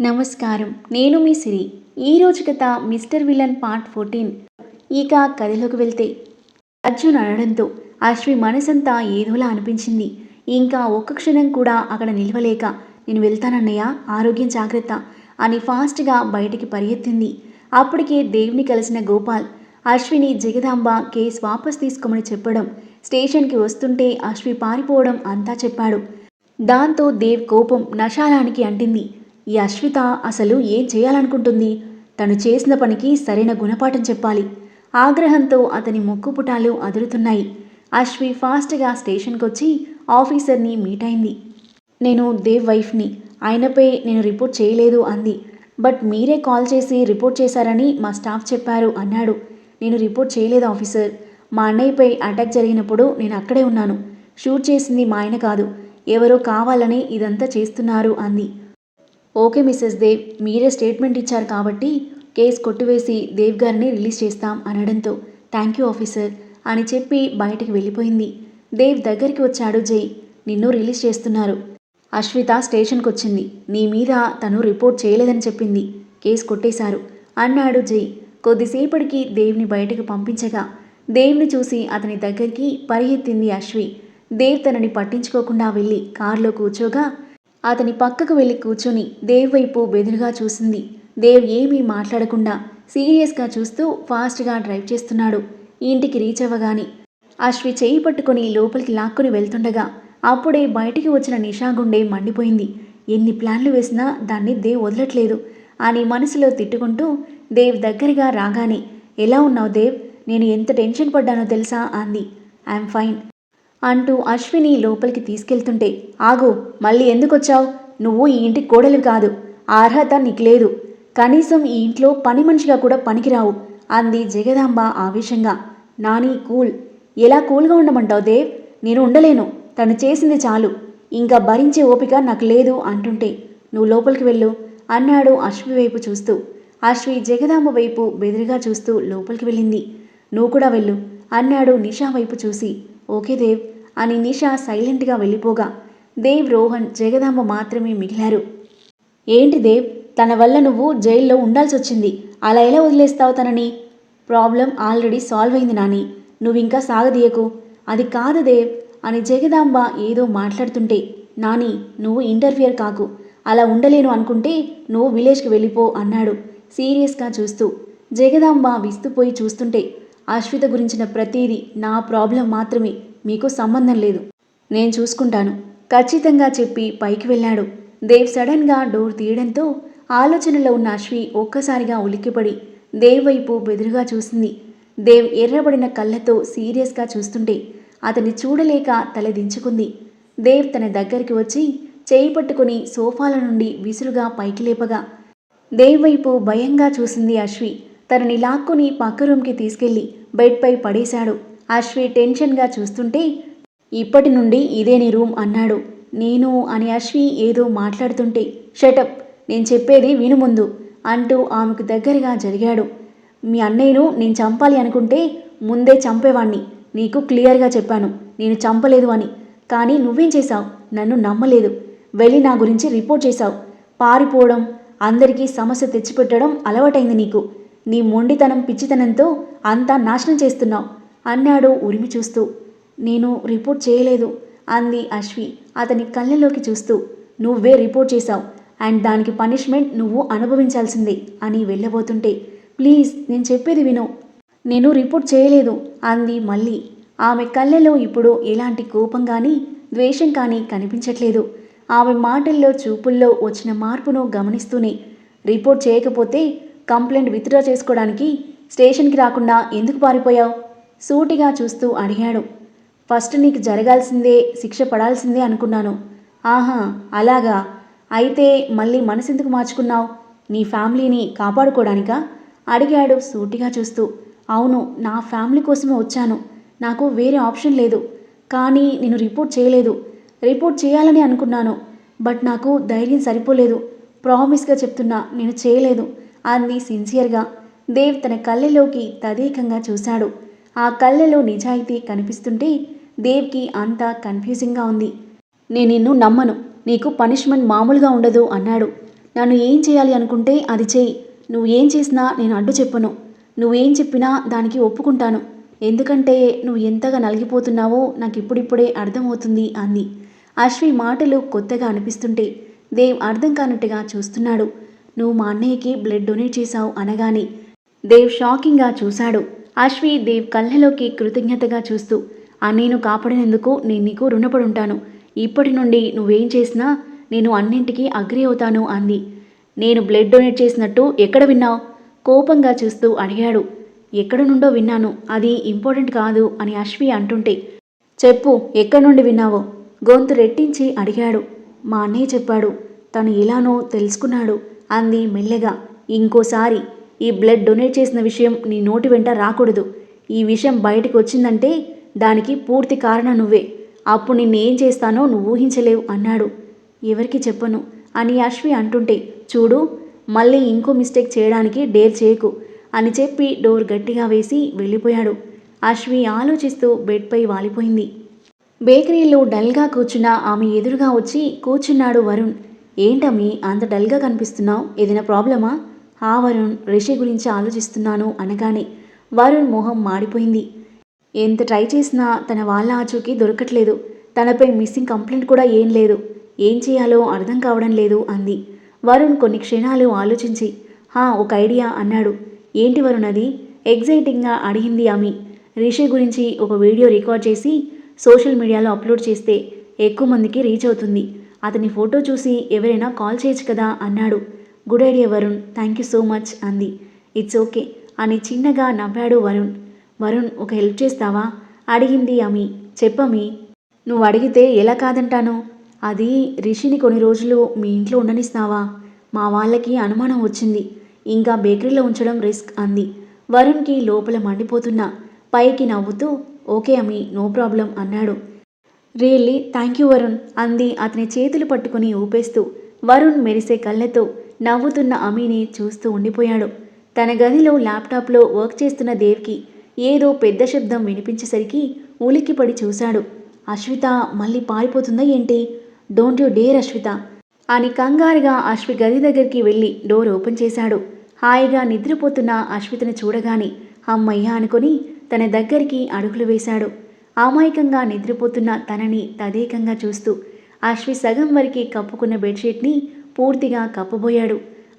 నమస్కారం. నేను మీ సిరి. ఈరోజు కథ మిస్టర్ విలన్ పార్ట్ ఫోర్టీన్. ఇక కథలోకి వెళ్తే అర్జున్ అనడంతో అశ్వి మనసంతా ఏదోలా అనిపించింది. ఇంకా ఒక్క క్షణం కూడా అక్కడ నిలవలేక నేను వెళ్తానన్నయ్య ఆరోగ్యం జాగ్రత్త అని ఫాస్ట్గా బయటికి పరిగెత్తింది. అప్పటికే దేవుని కలిసిన గోపాల్ అశ్విని జగదాంబ కేసు వాపస్ తీసుకోమని చెప్పడం స్టేషన్కి వస్తుంటే అశ్వి పారిపోవడం అంతా చెప్పాడు. దాంతో దేవ్ కోపం నశాలానికి అంటింది. ఈ అశ్విత అసలు ఏం చేయాలనుకుంటుంది? తను చేసిన పనికి సరైన గుణపాఠం చెప్పాలి. ఆగ్రహంతో అతని ముక్కుపుటాలు అదురుతున్నాయి. అశ్వి ఫాస్ట్గా స్టేషన్కి వచ్చి ఆఫీసర్ని మీట్ అయింది. నేను దేవ్ వైఫ్ని. ఆయనపై నేను రిపోర్ట్ చేయలేదు అంది. బట్ మీరే కాల్ చేసి రిపోర్ట్ చేశారని మా స్టాఫ్ చెప్పారు అన్నాడు. నేను రిపోర్ట్ చేయలేదు ఆఫీసర్. మా అన్నయ్యపై అటాక్ జరిగినప్పుడు నేను అక్కడే ఉన్నాను. షూట్ చేసింది మా ఆయన కాదు. ఎవరో కావాలని ఇదంతా చేస్తున్నారు అంది. ఓకే మిస్సెస్ దేవ్ మీరే స్టేట్మెంట్ ఇచ్చారు కాబట్టి కేసు కొట్టివేసి దేవ్ గారిని రిలీజ్ చేస్తాం అనడంతో థ్యాంక్ యూ ఆఫీసర్ అని చెప్పి బయటికి వెళ్ళిపోయింది. దేవ్ దగ్గరికి వచ్చాడు జై నిన్ను రిలీజ్ చేస్తున్నారు. అశ్విత స్టేషన్కి వచ్చింది నీ మీద తను రిపోర్ట్ చేయలేదని చెప్పింది కేసు కొట్టేశారు అన్నాడు జై. కొద్దిసేపటికి దేవ్ని బయటకు పంపించగా దేవ్ని చూసి అతని దగ్గరికి పరిగెత్తింది అశ్వి. దేవ్ తనని పట్టించుకోకుండా వెళ్ళి కారులో కూర్చోగా అతని పక్కకు వెళ్ళి కూర్చొని దేవ్ వైపు బెదురుగా చూసింది. దేవ్ ఏమీ మాట్లాడకుండా సీరియస్గా చూస్తూ ఫాస్ట్గా డ్రైవ్ చేస్తున్నాడు. ఇంటికి రీచ్ అవ్వగానే అశ్వి చేయి పట్టుకొని లోపలికి లాక్కుని వెళ్తుండగా అప్పుడే బయటికి వచ్చిన నిషా గుండె మండిపోయింది. ఎన్ని ప్లాన్లు వేసినా దాన్ని దేవ్ వదలట్లేదు అని మనసులో తిట్టుకుంటూ దేవ్ దగ్గరగా రాగానే ఎలా ఉన్నావు దేవ్? నేను ఎంత టెన్షన్ పడ్డానో తెలుసా? అంది. I'm fine. అంటూ అశ్విని లోపలికి తీసుకెళ్తుంటే ఆగు మళ్ళీ ఎందుకు వచ్చావు నువ్వు ఈ ఇంటి కోడలు కాదు. ఆ అర్హత నీకు లేదు. కనీసం ఈ ఇంట్లో పని మనిషిగా కూడా పనికిరావు అంది జగదాంబ ఆవేశంగా. నాని కూల్. ఎలా కూల్గా ఉండమంటావు దేవ్? నేను ఉండలేను. తను చేసింది చాలు. ఇంకా భరించే ఓపిక నాకు లేదు అంటుంటే నువ్వు లోపలికి వెళ్ళు అన్నాడు అశ్వి వైపు చూస్తూ. అశ్వి జగదాంబ వైపు బెదిరిగా చూస్తూ లోపలికి వెళ్ళింది. నువ్వు కూడా వెళ్ళు అన్నాడు నిషా వైపు చూసి. ఓకే దేవ్. అని నిషా సైలెంట్గా వెళ్ళిపోగా దేవ్ రోహన్ జగదాంబ మాత్రమే మిగిలారు. ఏంటి దేవ్? తన వల్ల నువ్వు జైల్లో ఉండాల్సి వచ్చింది అలా ఎలా వదిలేస్తావు తనని? ప్రాబ్లం ఆల్రెడీ సాల్వ్ అయింది నాని. నువ్వింకా సాగదీయకు. అది కాదు దేవ్ అని జగదాంబ ఏదో మాట్లాడుతుంటే నాని నువ్వు ఇంటర్ఫియర్ కాకు. అలా ఉండలేను అనుకుంటే నువ్వు విలేజ్కి వెళ్ళిపో అన్నాడు సీరియస్గా చూస్తూ. జగదాంబ విస్తుపోయి చూస్తుంటే అశ్విత గురించిన ప్రతీది నా ప్రాబ్లం మాత్రమే. మీకు సంబంధం లేదు. నేను చూసుకుంటాను. ఖచ్చితంగా చెప్పి పైకి వెళ్ళాడు. దేవ్ సడన్గా డోర్ తీయడంతో ఆలోచనలో ఉన్న అశ్వి ఒక్కసారిగా ఉలిక్కిపడి దేవ్ వైపు బెదురుగా చూసింది. దేవ్ ఎర్రబడిన కళ్ళతో సీరియస్గా చూస్తుంటే అతన్ని చూడలేక తలదించుకుంది దేవ్ తన దగ్గరికి వచ్చి చేయి పట్టుకుని సోఫాల నుండి విసురుగా పైకి లేపగా దేవ్ వైపు భయంగా చూసింది అశ్వి. తనని లాక్కుని పక్క రూమ్కి తీసుకెళ్ళి బెడ్పై పడేశాడు. అశ్వి టెన్షన్గా చూస్తుంటే ఇప్పటి నుండి ఇదే నీ రూమ్ అన్నాడు. నేను అని అశ్వి ఏదో మాట్లాడుతుంటే షటప్ నేను చెప్పేది విను ముందు అంటూ ఆమెకు దగ్గరగా జరిగాడు. మీ అన్నయ్యను నేను చంపాలి అనుకుంటే ముందే చంపేవాణ్ణి. నీకు క్లియర్గా చెప్పాను. నేను చంపలేదు అని. కానీ నువ్వేం చేశావు? నన్ను నమ్మలేదు. వెళ్ళి నా గురించి రిపోర్ట్ చేశావు. పారిపోవడం అందరికీ సమస్య తెచ్చిపెట్టడం అలవాటైంది నీకు. నీ మొండితనం పిచ్చితనంతో అంతా నాశనం చేస్తున్నావు. అన్నాడు ఉరిమి చూస్తూ. నేను రిపోర్ట్ చేయలేదు అంది అశ్వి. అతని కళ్ళలోకి చూస్తూ. నువ్వే రిపోర్ట్ చేశావు. అండ్ దానికి పనిష్మెంట్ నువ్వు అనుభవించాల్సిందే అని వెళ్ళబోతుంటే. ప్లీజ్ నేను చెప్పేది విను. నేను రిపోర్ట్ చేయలేదు అంది మళ్ళీ. ఆమె కళ్ళలో ఇప్పుడు ఎలాంటి కోపం కానీ ద్వేషం కానీ కనిపించట్లేదు. ఆమె మాటల్లో చూపుల్లో వచ్చిన మార్పును గమనిస్తూనే రిపోర్ట్ చేయకపోతే కంప్లైంట్ విత్డ్రా చేసుకోవడానికి స్టేషన్కి రాకుండా ఎందుకు పారిపోయావు? సూటిగా చూస్తూ అడిగాడు. ఫస్ట్ నీకు జరగాల్సిందే శిక్ష పడాల్సిందే అనుకున్నాను. ఆహా అలాగా. అయితే మళ్ళీ మనసెందుకు మార్చుకున్నావు? నీ ఫ్యామిలీని కాపాడుకోవడానికా అడిగాడు సూటిగా చూస్తూ. అవును నా ఫ్యామిలీ కోసమే వచ్చాను. నాకు వేరే ఆప్షన్ లేదు. కానీ నేను రిపోర్ట్ చేయలేదు. రిపోర్ట్ చేయాలని అనుకున్నాను. బట్ నాకు ధైర్యం సరిపోలేదు. ప్రామిస్గా చెప్తున్నా నేను చేయలేదు. అంది సిన్సియర్గా. దేవ్ తన కళ్ళలోకి తదేకంగా చూశాడు. ఆ కళ్ళలో నిజాయితీ కనిపిస్తుంటే దేవ్కి అంతా కన్ఫ్యూజింగ్గా ఉంది. నేను నిన్ను నమ్మను. నీకు పనిష్మెంట్ మామూలుగా ఉండదు అన్నాడు. నన్ను ఏం చేయాలి అనుకుంటే అది చేయి. నువ్వు ఏం చేసినా నేను అడ్డు చెప్పను. నువ్వేం చెప్పినా దానికి ఒప్పుకుంటాను. ఎందుకంటే నువ్వు ఎంతగా నలిగిపోతున్నావో నాకు ఇప్పుడిప్పుడే అర్థమవుతుంది అంది. అశ్వి మాటలు కొత్తగా అనిపిస్తుంటే దేవ్ అర్థం కానట్టుగా చూస్తున్నాడు. నువ్వు మా అన్నయ్యకి బ్లడ్ డొనేట్ చేశావు అనగానే దేవ్ షాకింగ్గా చూశాడు. అశ్వి దేవ్ కళ్ళలోకి కృతజ్ఞతగా చూస్తూ అన్నయ్యను కాపాడినందుకు నేను నీకు రుణపడి ఉంటాను ఇప్పటి నుండి నువ్వేం చేసినా నేను అన్నింటికీ అగ్రి అవుతాను అంది. నేను బ్లడ్ డొనేట్ చేసినట్టు ఎక్కడ విన్నావు? కోపంగా చూస్తూ అడిగాడు. ఎక్కడ నుండో విన్నాను. అది ఇంపార్టెంట్ కాదు అని అశ్వి అంటుంటే చెప్పు ఎక్కడి నుండి విన్నావో? గొంతు రెట్టించి అడిగాడు. మా అన్నయ్య చెప్పాడు తను ఎలానో తెలుసుకున్నాడు అంది మెల్లగా. ఇంకోసారి ఈ బ్లడ్ డొనేట్ చేసిన విషయం నీ నోటి వెంట రాకూడదు. ఈ విషయం బయటకు వచ్చిందంటే దానికి పూర్తి కారణం నువ్వే. అప్పుడు నిన్నేం చేస్తానో నువ్వు ఊహించలేవు అన్నాడు. ఎవరికి చెప్పను? అని అశ్వి అంటుంటే చూడు మళ్ళీ ఇంకో మిస్టేక్ చేయడానికి డేర్ చేయకు అని చెప్పి డోర్ గట్టిగా వేసి వెళ్ళిపోయాడు. అశ్వి ఆలోచిస్తూ బెడ్పై వాలిపోయింది. బేకరీలో డల్గా కూర్చున్న ఆమె ఎదురుగా వచ్చి కూర్చున్నాడు వరుణ్. ఏంటమ్మి అంత డల్గా కనిపిస్తున్నావు? ఏదైనా ప్రాబ్లమా? ఆ వరుణ్ రిషి గురించి ఆలోచిస్తున్నాను అనగానే వరుణ్ మొహం మాడిపోయింది. ఎంత ట్రై చేసినా తన వాళ్ళ ఆచూకీ దొరకట్లేదు. తనపై మిస్సింగ్ కంప్లైంట్ కూడా ఏం లేదు. ఏం చేయాలో అర్థం కావడం లేదు అంది. వరుణ్ కొన్ని క్షణాలు ఆలోచించి హా ఒక ఐడియా అన్నాడు. ఏంటి వరుణ్ అది? ఎగ్జైటింగ్గా అడిగింది ఆమె. రిషి గురించి ఒక వీడియో రికార్డ్ చేసి సోషల్ మీడియాలో అప్లోడ్ చేస్తే ఎక్కువ మందికి రీచ్ అవుతుంది. అతని ఫోటో చూసి ఎవరైనా కాల్ చేయొచ్చు కదా అన్నాడు. Good idea Varun thank you so much అంది ఇట్స్ ఓకే అని చిన్నగా నవ్వాడు వరుణ్ వరుణ్ ఒక హెల్ప్ చేస్తావా? అడిగింది అమి చెప్పమి నువ్వు అడిగితే ఎలా కాదంటాను? అది రిషిని కొన్ని రోజులు మీ ఇంట్లో ఉండనిస్తావా? మా వాళ్ళకి అనుమానం వచ్చింది. ఇంకా బేకరీలో ఉంచడం రిస్క్ అంది. వరుణ్కి లోపల మండిపోతున్నా. పైకి నవ్వుతూ ఓకే అమి నో ప్రాబ్లం అన్నాడు. రియల్లీ థ్యాంక్ యూ వరుణ్ అంది అతని చేతులు పట్టుకుని ఊపేస్తూ. వరుణ్ మెరిసే కళ్ళతో నవ్వుతున్న అమీని చూస్తూ ఉండిపోయాడు. తన గదిలో ల్యాప్టాప్లో వర్క్ చేస్తున్న దేవ్కి ఏదో పెద్ద శబ్దం వినిపించేసరికి ఉలిక్కిపడి చూశాడు. అశ్విత మళ్ళీ పారిపోతుందా ఏంటి? Don't you dare Ashwitha! అని కంగారుగా అశ్వి గది దగ్గరికి వెళ్ళి డోర్ ఓపెన్ చేశాడు. హాయిగా నిద్రపోతున్న అశ్వితని చూడగానే అమ్మయ్య అనుకొని తన దగ్గరికి అడుగులు వేశాడు. అమాయకంగా నిద్రపోతున్న తనని తదేకంగా చూస్తూ అశ్వి సగం వరకు కప్పుకున్న బెడ్షీట్ని పూర్తిగా కప్పబోయాడు.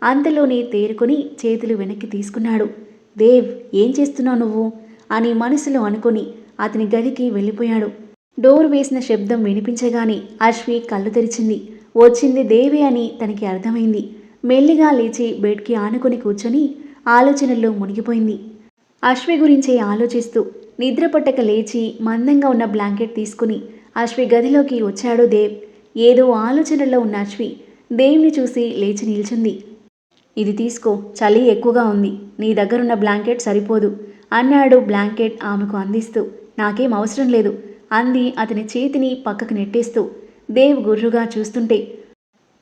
అంతలోనే తేరుకొని చేతులు వెనక్కి తీసుకున్నాడు. దేవ్ ఏం చేస్తున్నావు నువ్వు అని మనసులో అనుకొని అతని గదికి వెళ్ళిపోయాడు. డోర్ వేసిన శబ్దం వినిపించగానే అశ్వి కళ్ళు తెరిచింది. వచ్చింది దేవి అని తనకి అర్థమైంది. మెల్లిగా లేచి బెడ్కి ఆనుకొని కూర్చొని ఆలోచనల్లో మునిగిపోయింది. అశ్వి గురించే ఆలోచిస్తూ నిద్ర పట్టక లేచి మందంగా ఉన్న బ్లాంకెట్ తీసుకుని అశ్వి గదిలోకి వచ్చాడు దేవ్. ఏదో ఆలోచనలో ఉన్న అశ్వి దేవుని చూసి లేచి నిల్చుంది. ఇది తీసుకో చలి ఎక్కువగా ఉంది. నీ దగ్గరున్న బ్లాంకెట్ సరిపోదు. అన్నాడు బ్లాంకెట్ ఆమెకు అందిస్తూ. నాకేం అవసరం లేదు అంది అతని చేతిని పక్కకు నెట్టేస్తూ. దేవ్ గుర్రుగా చూస్తుంటే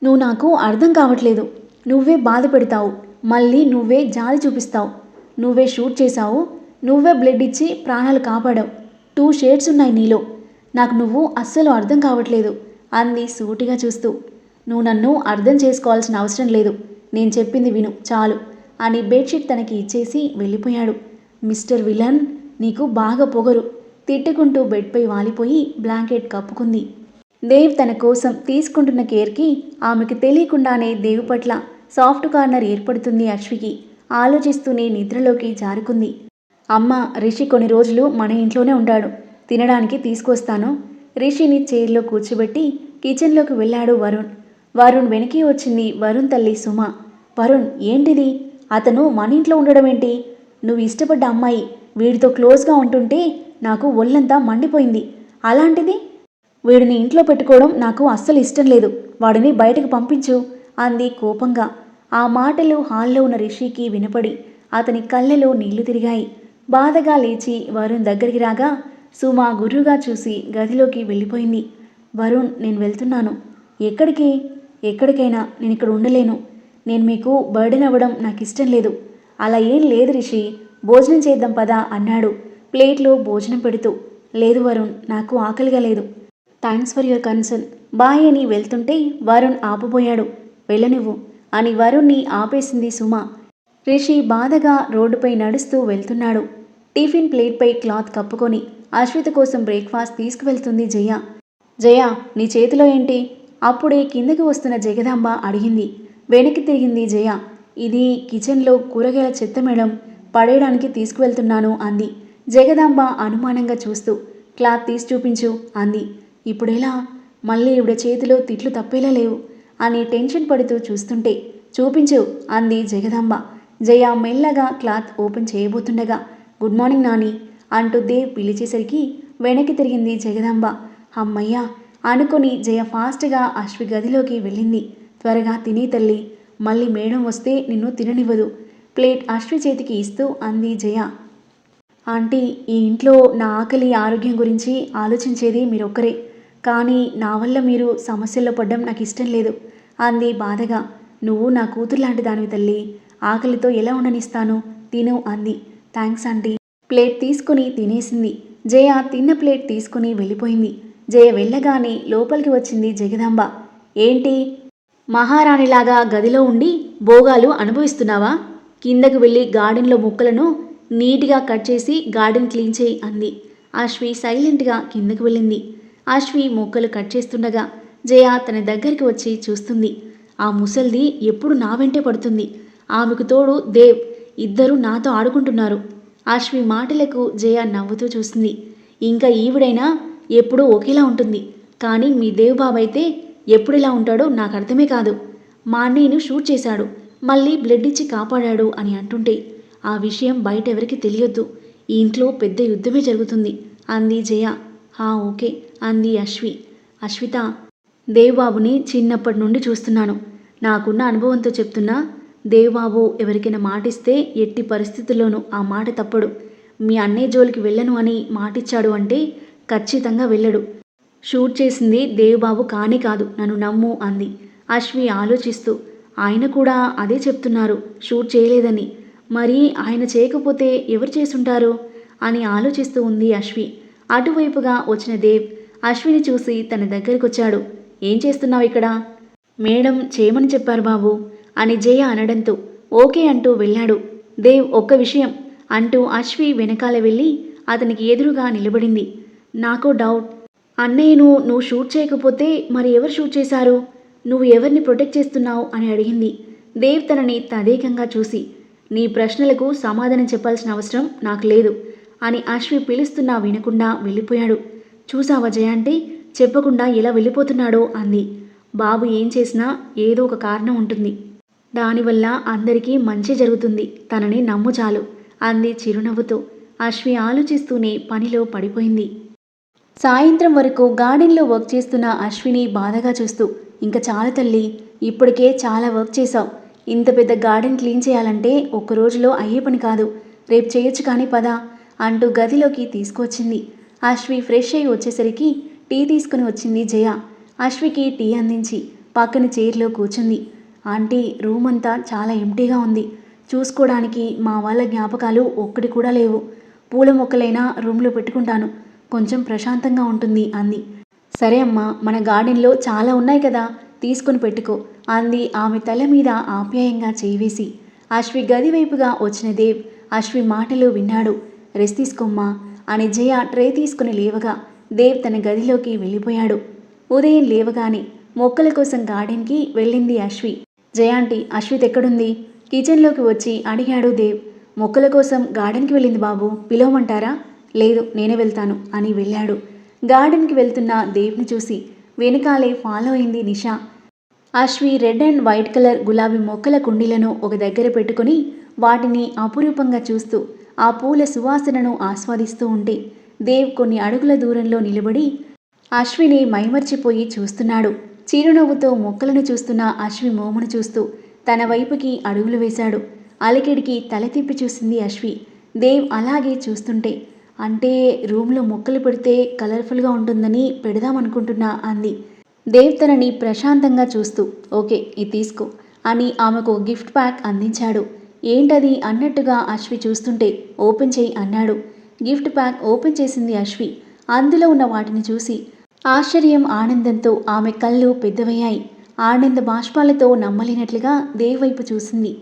నువ్వు నాకు అర్థం కావట్లేదు. నువ్వే బాధ పెడతావు. మళ్ళీ నువ్వే జాలి చూపిస్తావు. నువ్వే షూట్ చేశావు. నువ్వే బ్లడ్ ఇచ్చి ప్రాణాలు కాపాడావు. టూ షేడ్స్ ఉన్నాయి నీలో. నాకు నువ్వు అస్సలు అర్థం కావట్లేదు అంది సూటిగా చూస్తూ. నువ్వు నన్ను అర్థం చేసుకోవాల్సిన అవసరం లేదు. నేను చెప్పింది విను చాలు. అని బెడ్షీట్ తనకి ఇచ్చేసి వెళ్ళిపోయాడు. మిస్టర్ విలన్ నీకు బాగా పొగరు. తిట్టుకుంటూ బెడ్పై వాలిపోయి బ్లాంకెట్ కప్పుకుంది. దేవ్ తన కోసం తీసుకుంటున్న కేర్కి ఆమెకు తెలియకుండానే దేవు పట్ల సాఫ్ట్ కార్నర్ ఏర్పడుతుంది అశ్వికి. ఆలోచిస్తూనే నిద్రలోకి జారుకుంది. అమ్మ రిషి కొన్ని రోజులు మన ఇంట్లోనే ఉంటాడు. తినడానికి తీసుకొస్తాను. రిషిని చైర్లో కూర్చోబెట్టి కిచెన్లోకి వెళ్ళాడు వరుణ్. వరుణ్ వెనక్కి వచ్చింది వరుణ్ తల్లి సుమ. వరుణ్ ఏంటిది? అతను మన ఇంట్లో ఉండడం ఏంటి? నువ్వు ఇష్టపడ్డ అమ్మాయి వీడితో క్లోజ్గా ఉంటుంటే నాకు ఒళ్ళంతా మండిపోయింది. అలాంటిది? వీడిని ఇంట్లో పెట్టుకోవడం నాకు అస్సలు ఇష్టం లేదు. వాడిని బయటకు పంపించు అంది కోపంగా. ఆ మాటలు హాల్లో ఉన్న రిషికి వినపడి అతని కళ్ళలో నీళ్ళు తిరిగాయి. బాధగా లేచి వరుణ్ దగ్గరికి రాగా సుమ గురువుగా చూసి గదిలోకి వెళ్ళిపోయింది. వరుణ్ నేను వెళ్తున్నాను. ఎక్కడికి? ఎక్కడికైనా నేను ఇక్కడ ఉండలేను. నేను మీకు బర్డెన్ అవ్వడం నాకు ఇష్టం లేదు. అలా ఏం లేదు రిషి. భోజనం చేద్దాం పదా అన్నాడు. ప్లేట్లో భోజనం పెడుతూ. లేదు వరుణ్ నాకు ఆకలిగా లేదు. Thanks for your concern. Bye అని వెళ్తుంటే వరుణ్ ఆపబోయాడు. వెళ్ళనివ్వు అని వరుణ్ణి ఆపేసింది సుమ. రిషి బాధగా రోడ్డుపై నడుస్తూ వెళ్తున్నాడు. టిఫిన్ ప్లేట్పై క్లాత్ కప్పుకొని అశ్విత కోసం బ్రేక్ఫాస్ట్ తీసుకువెళ్తుంది జయ. జయ నీ చేతిలో ఏంటి? అప్పుడే కిందకి వస్తున్న జగదాంబ అడిగింది వెనక్కి తిరిగింది జయ. ఇది కిచెన్లో కూరగాయల చెత్త మేడం పడేయడానికి తీసుకువెళ్తున్నాను అంది. జగదాంబ అనుమానంగా చూస్తూ క్లాత్ తీసి చూపించు అంది. ఇప్పుడెలా? మళ్ళీ ఇవిడ చేతిలో తిట్లు తప్పేలా లేవు అని టెన్షన్ పడుతూ చూస్తుంటే చూపించు అంది జగదాంబ. జయ మెల్లగా క్లాత్ ఓపెన్ చేయబోతుండగా గుడ్ మార్నింగ్ నాని అంటూ దేవ్ పిలిచేసరికి వెనక్కి తిరిగింది జగదాంబ. అమ్మయ్యా అనుకొని జయ ఫాస్ట్గా అశ్వి గదిలోకి వెళ్ళింది. త్వరగా తిని తల్లి మళ్ళీ మేడం వస్తే నిన్ను తిననివ్వదు. ప్లేట్ అశ్వి చేతికి ఇస్తూ అంది జయ. ఆంటీ ఈ ఇంట్లో నా ఆకలి ఆరోగ్యం గురించి ఆలోచించేది మీరొక్కరే. కానీ నా వల్ల మీరు సమస్యల్లో పడ్డం నాకు ఇష్టం లేదు అంది బాధగా. నువ్వు నా కూతురు లాంటి దానివి తల్లి ఆకలితో ఎలా ఉండనిస్తాను? తిను అంది. Thanks aunty. ప్లేట్ తీసుకుని తినేసింది. జయ తిన్న ప్లేట్ తీసుకుని వెళ్ళిపోయింది. జయ వెళ్ళగానే లోపలికి వచ్చింది జగదాంబ. ఏంటి? మహారాణిలాగా గదిలో ఉండి భోగాలు అనుభవిస్తున్నావా? కిందకు వెళ్ళి గార్డెన్లో మొక్కలను నీట్గా కట్ చేసి గార్డెన్ క్లీన్ చేయి అంది. అశ్వి సైలెంట్గా కిందకు వెళ్ళింది. అశ్వి మొక్కలు కట్ చేస్తుండగా జయ తన దగ్గరికి వచ్చి చూస్తుంది. ఆ ముసల్ది ఎప్పుడు నా వెంటే పడుతుంది. ఆమెకు తోడు దేవ్ ఇద్దరు నాతో ఆడుకుంటున్నారు. అశ్వి మాటలకు జయ నవ్వుతూ చూస్తుంది ఇంకా ఈవిడైనా ఎప్పుడూ ఒకేలా ఉంటుంది. కానీ మీ దేవ్బాబు అయితే ఎప్పుడు ఇలా ఉంటాడో నాకు అర్థమే కాదు. మా అన్నయ్యను షూట్ చేశాడు. మళ్ళీ బ్లడ్ ఇచ్చి కాపాడాడు అని అంటుంటే ఆ విషయం బయట ఎవరికి తెలియొద్దు. ఈ ఇంట్లో పెద్ద యుద్ధమే జరుగుతుంది. అంది జయ. హా ఓకే అంది అశ్వి. అశ్విత దేవబాబుని చిన్నప్పటి నుండి చూస్తున్నాను. నాకున్న అనుభవంతో చెప్తున్నా దేవబాబు ఎవరికైనా మాటిస్తే ఎట్టి పరిస్థితుల్లోనూ ఆ మాట తప్పడు. మీ అన్నయ్య జోలికి వెళ్ళను అని మాటిచ్చాడు అంటే ఖచ్చితంగా వెళ్ళడు. షూట్ చేసింది దేవబాబు కానే కాదు నన్ను నమ్ము అంది. అశ్వి ఆలోచిస్తూ ఆయన కూడా అదే చెప్తున్నారు షూట్ చేయలేదని. మరి ఆయన చేయకపోతే ఎవరు చేసుంటారు? అని ఆలోచిస్తూ ఉంది అశ్వి. అటువైపుగా వచ్చిన దేవ్ అశ్విని చూసి తన దగ్గరికొచ్చాడు. ఏం చేస్తున్నావు ఇక్కడ? మేడం చేయమని చెప్పారు బాబు అని జయ అనడంతో ఓకే అంటూ వెళ్ళాడు. దేవ్ ఒక్క విషయం అంటూ అశ్వి వెనకాల వెళ్ళి అతనికి ఎదురుగా నిలబడింది. నాకు డౌట్. అన్నయ్యను నువ్వు షూట్ చేయకపోతే మరి ఎవరు షూట్ చేశారు? నువ్వు ఎవరిని ప్రొటెక్ట్ చేస్తున్నావు? అని అడిగింది. దేవ్ తనని తదేకంగా చూసి నీ ప్రశ్నలకు సమాధానం చెప్పాల్సిన అవసరం నాకు లేదు అని అశ్వి పిలుస్తున్నా వినకుండా వెళ్ళిపోయాడు. చూసావా జయ అంటే? చెప్పకుండా ఎలా వెళ్ళిపోతున్నాడో అంది. బాబు ఏం చేసినా ఏదో ఒక కారణం ఉంటుంది. దానివల్ల అందరికీ మంచి జరుగుతుంది. తనని నమ్ము చాలు అంది చిరునవ్వుతో. అశ్వి ఆలోచిస్తూనే పనిలో పడిపోయింది. సాయంత్రం వరకు గార్డెన్లో వర్క్ చేస్తున్న అశ్విని బాధగా చూస్తూ ఇంకా చాలా తల్లి ఇప్పటికే చాలా వర్క్ చేశావు ఇంత పెద్ద గార్డెన్ క్లీన్ చేయాలంటే ఒక్క రోజులో అయ్యే పని కాదు. రేపు చేయొచ్చు కానీ పదా అంటూ గదిలోకి తీసుకొచ్చింది అశ్వి ఫ్రెష్ అయి వచ్చేసరికి టీ తీసుకుని వచ్చింది జయ. అశ్వికి టీ అందించి పక్కన చైర్లో కూర్చుంది. ఆంటీ రూమ్ అంతా చాలా ఎంటీగా ఉంది. చూసుకోవడానికి మా వాళ్ళ జ్ఞాపకాలు ఒక్కటి కూడా లేవు. పూల మొక్కలైనా రూమ్లో పెట్టుకుంటాను. కొంచెం ప్రశాంతంగా ఉంటుంది అంది. సరే అమ్మా మన గార్డెన్లో చాలా ఉన్నాయి కదా తీసుకుని పెట్టుకో అంది ఆమె తల మీద ఆప్యాయంగా చేయివేసి. అశ్వి గది వైపుగా వచ్చిన దేవ్ అశ్వి మాటలు విన్నాడు. రెస్ట్ తీసుకోమ్మా అని జయ ట్రే తీసుకుని లేవగా దేవ్ తన గదిలోకి వెళ్ళిపోయాడు. ఉదయం లేవగానే మొక్కల కోసం గార్డెన్కి వెళ్ళింది అశ్వి. జయాంటి అశ్విత్ ఎక్కడుంది కిచెన్లోకి వచ్చి అడిగాడు దేవ్. మొక్కల కోసం గార్డెన్కి వెళ్ళింది బాబు పిలవమంటారా? లేదు నేనే వెళ్తాను అని వెళ్ళాడు. గార్డెన్కి వెళ్తున్న దేవ్ని చూసి వెనకాలే ఫాలో అయింది Nisha. Ashwi red and white colour గులాబీ మొక్కల కుండీలను ఒక దగ్గర పెట్టుకుని వాటిని అపురూపంగా చూస్తూ ఆ పూల సువాసనను ఆస్వాదిస్తూ ఉంటే దేవ్ కొన్ని అడుగుల దూరంలో నిలబడి అశ్విని మైమర్చిపోయి చూస్తున్నాడు. చిరునవ్వుతో మొక్కలను చూస్తున్న అశ్వి మోమును చూస్తూ తన వైపుకి అడుగులు వేశాడు. అలికిడికి తల తిప్పి చూసింది అశ్వి. దేవ్ అలాగే చూస్తుంటే అంటే రూమ్లో మొక్కలు పెడితే కలర్ఫుల్గా ఉంటుందని పెడదామనుకుంటున్నా అంది. దేవ్ తనని ప్రశాంతంగా చూస్తూ ఓకే ఇది తీసుకో అని ఆమెకు గిఫ్ట్ ప్యాక్ అందించాడు. ఏంటది? అన్నట్టుగా అశ్వి చూస్తుంటే ఓపెన్ చేయి అన్నాడు. గిఫ్ట్ ప్యాక్ ఓపెన్ చేసింది అశ్వి. అందులో ఉన్న వాటిని చూసి ఆశ్చర్యం ఆనందంతో ఆమె కళ్ళు పెద్దవయ్యాయి. ఆనంద బాష్పాలతో నమ్మలేనట్లుగా దేవ్ వైపు చూసింది.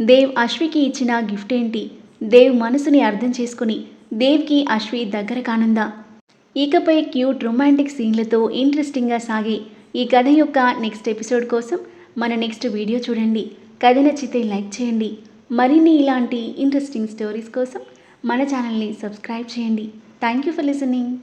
దేవ్ అశ్వికి ఇచ్చిన గిఫ్ట్ ఏంటి? దేవ్ మనసుని అర్థం చేసుకుని దేవ్కి అశ్వి దగ్గర కానుందా ఇకపై క్యూట్ రొమాంటిక్ సీన్లతో ఇంట్రెస్టింగ్గా సాగే ఈ కథ యొక్క నెక్స్ట్ ఎపిసోడ్ కోసం మన నెక్స్ట్ వీడియో చూడండి. కథ నచ్చితే లైక్ చేయండి. మరిన్ని ఇలాంటి ఇంట్రెస్టింగ్ స్టోరీస్ కోసం మన ఛానల్ని సబ్స్క్రైబ్ చేయండి. Thank you for listening.